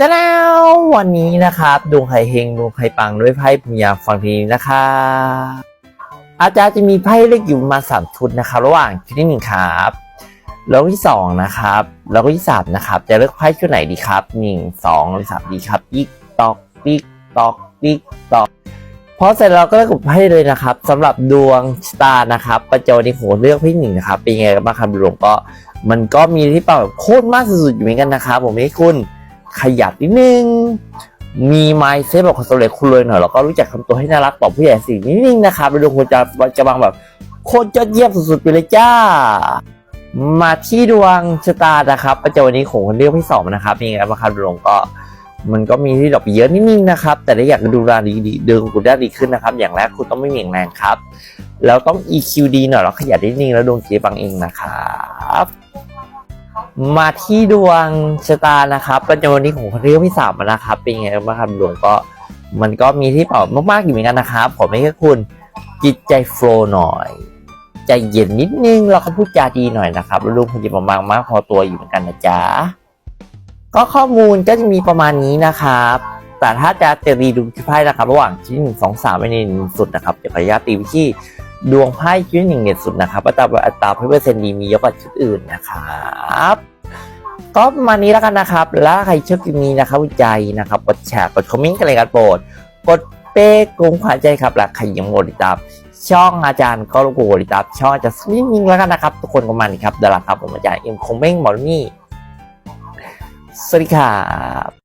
จะแล้ววันนี้นะครับดวงไข่เฮงดวงไข่ปังด้วยไพ่พญาฟังทีนี้นะครับอาจารย์จะมีไพ่เลือกอยู่มาสามชุดนะครับระหว่างชุดที่หนึ่งครับแล้วที่สองนะครับแล้วก็ที่สามนะครับจะเลือกไพ่ชุดไหนดีครับหนึ่งสองหรือสามดีครับติ๊กตอกติ๊กตอกติ๊กตอกพอเสร็จเราก็เลือกไพ่เลยนะครับสำหรับดวงชะตานะครับประจวันนี้ผมเลือกไพ่หนึ่งนะครับเป็นยังไงกันบ้างครับดวงก็ มันก็มีที่เปล่าโคตรมากสุดๆอยู่เหมือนกันนะครับผมให้คุณ ขยับนิดนึง มีไมซ์เซฟแบบคนสำเร็จคุณรวยหน่อยแล้วก็รู้จักทำตัวให้น่ารักต่อผู้ใหญ่สิ่งนิดนึงนะครับแล้วดวงคุณจะจะบางแบบโคตรยอดเยี่ยมสุดๆไปเลยจ้า มาที่ดวงชะตานะครับประจำวันนี้ของคนเลือกที่สองนะครับมีไงบ้างครับดวงก็มันก็มีที่ดอกเยอะนิดนึงนะครับ แต่ถ้าอยากดูแลดีดีๆเดินคุณได้ดีขึ้นนะครับ อย่างแรกคุณต้องไม่เหม่งแรงครับ แล้วต้อง EQ ดีหน่อยแล้วขยันนิดนึงแล้วดวงเกียร์บังเองนะครับ มาที่ดวงชะตานะครับประจำวันนี้ของคนที่ที่สามนะครับ เป็นยังไงบ้างครับดวงก็มันก็มีที่เปล่ามากๆอยู่เหมือนกันนะครับ ผมไม่แค่คุณจิตใจโฟล์หน่อย ใจเย็นนิดนึงแล้วก็พูดจาดีหน่อยนะครับล้วดวงคุณจะประมาณมากพอตัวอยู่เหมือนกันนะจ๊ะก็ข้อมูลก็จะมีประมาณนี้นะครับ แต่ถ้าจะเตรีดูที่ไพ่นะครับ ระหว่างชิ้นหนึ่งสองสามไปในนึงสุดนะครับเดี๋ยวขออนุญาตตีไปที่ ดวงไพ่ชิ้นหนึ่งเน็ตสุดนะครับอัตราอัตราเปอร์เซ็นต์ดีมีเยอะกว่าชุดอื่นนะครับก็ประมาณนี้แล้วกันนะครับ แล้วใครชอบคลิปนี้นะครับวิจัยนะครับกดแชร์กดคอมเมนต์กันเลยกันโปรดกดเป้กรุงขวัญใจครับและใครยังโมติดตามช่องอาจารย์ก็รบกวนกดติดตามช่องอาจารย์สมิงแล้วกันนะครับ ทุกคนประมาณนี้ครับเดี๋ยวละครับผมอาจารย์เอ็มคงเม้งหมอนี่สวัสดีครับ